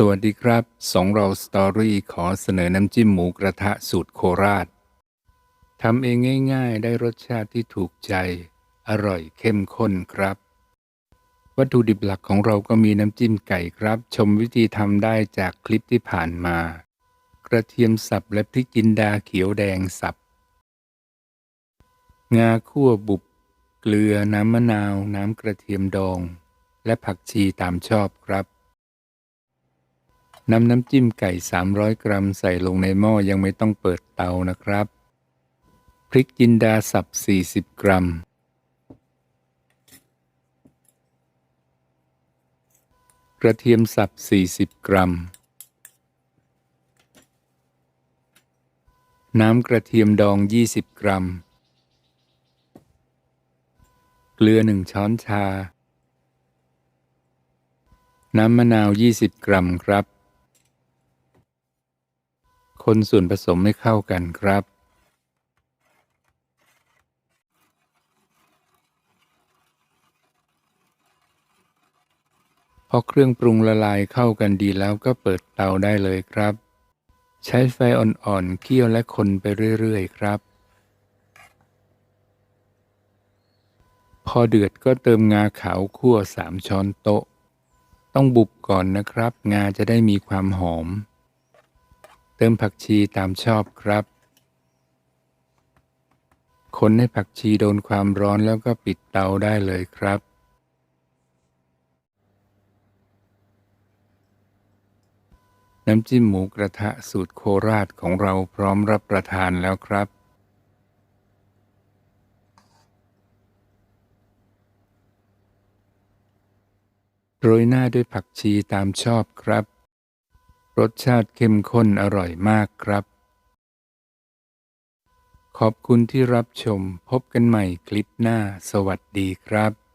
สวัสดีครับสองเราสตอรี่ขอเสนอน้ำจิ้มหมูกระทะสูตรโคราชทำเองง่าย ๆ ได้รสชาติที่ถูกใจ อร่อยเข้มข้นครับ วัตถุดิบหลักของเราก็มีน้ำจิ้มไก่ครับ ชมวิธีทำได้จากคลิปที่ผ่านมา กระเทียมสับและพริกจินดาเขียวแดงสับ งาคั่วบุบ เกลือน้ำมะนาว น้ำกระเทียมดอง และผักชีตามชอบครับ นำน้ำจิ้มไก่ 300 กรัมใส่ลงในหม้อยังไม่ต้องเปิดเตานะครับ พริกจินดาสับ 40 กรัม กระเทียมสับ 40 กรัม น้ำกระเทียมดอง 20 กรัม เกลือ 1 ช้อนชา น้ำมะนาว 20 กรัมครับ คนส่วนผสมให้เข้ากันครับ พอเครื่องปรุงละลายเข้ากันดีแล้วก็เปิดเตาได้เลยครับ ใช้ไฟอ่อนๆเคี่ยวและคนไปเรื่อยๆครับ พอเดือดก็เติมงาขาวคั่วสามช้อนโต๊ะ ต้องบุบก่อนนะครับ งาจะได้มีความหอม เติมผักชีตามชอบครับ คนให้ผักชีโดนความร้อนแล้วก็ปิดเตาได้เลยครับ น้ำจิ้มหมูกระทะสูตรโคราชของเราพร้อมรับประทานแล้วครับโรยหน้าด้วยผักชีตามชอบครับ รสชาติเข้มข้นอร่อยมากครับ ขอบคุณที่รับชมพบกันใหม่คลิปหน้า สวัสดีครับ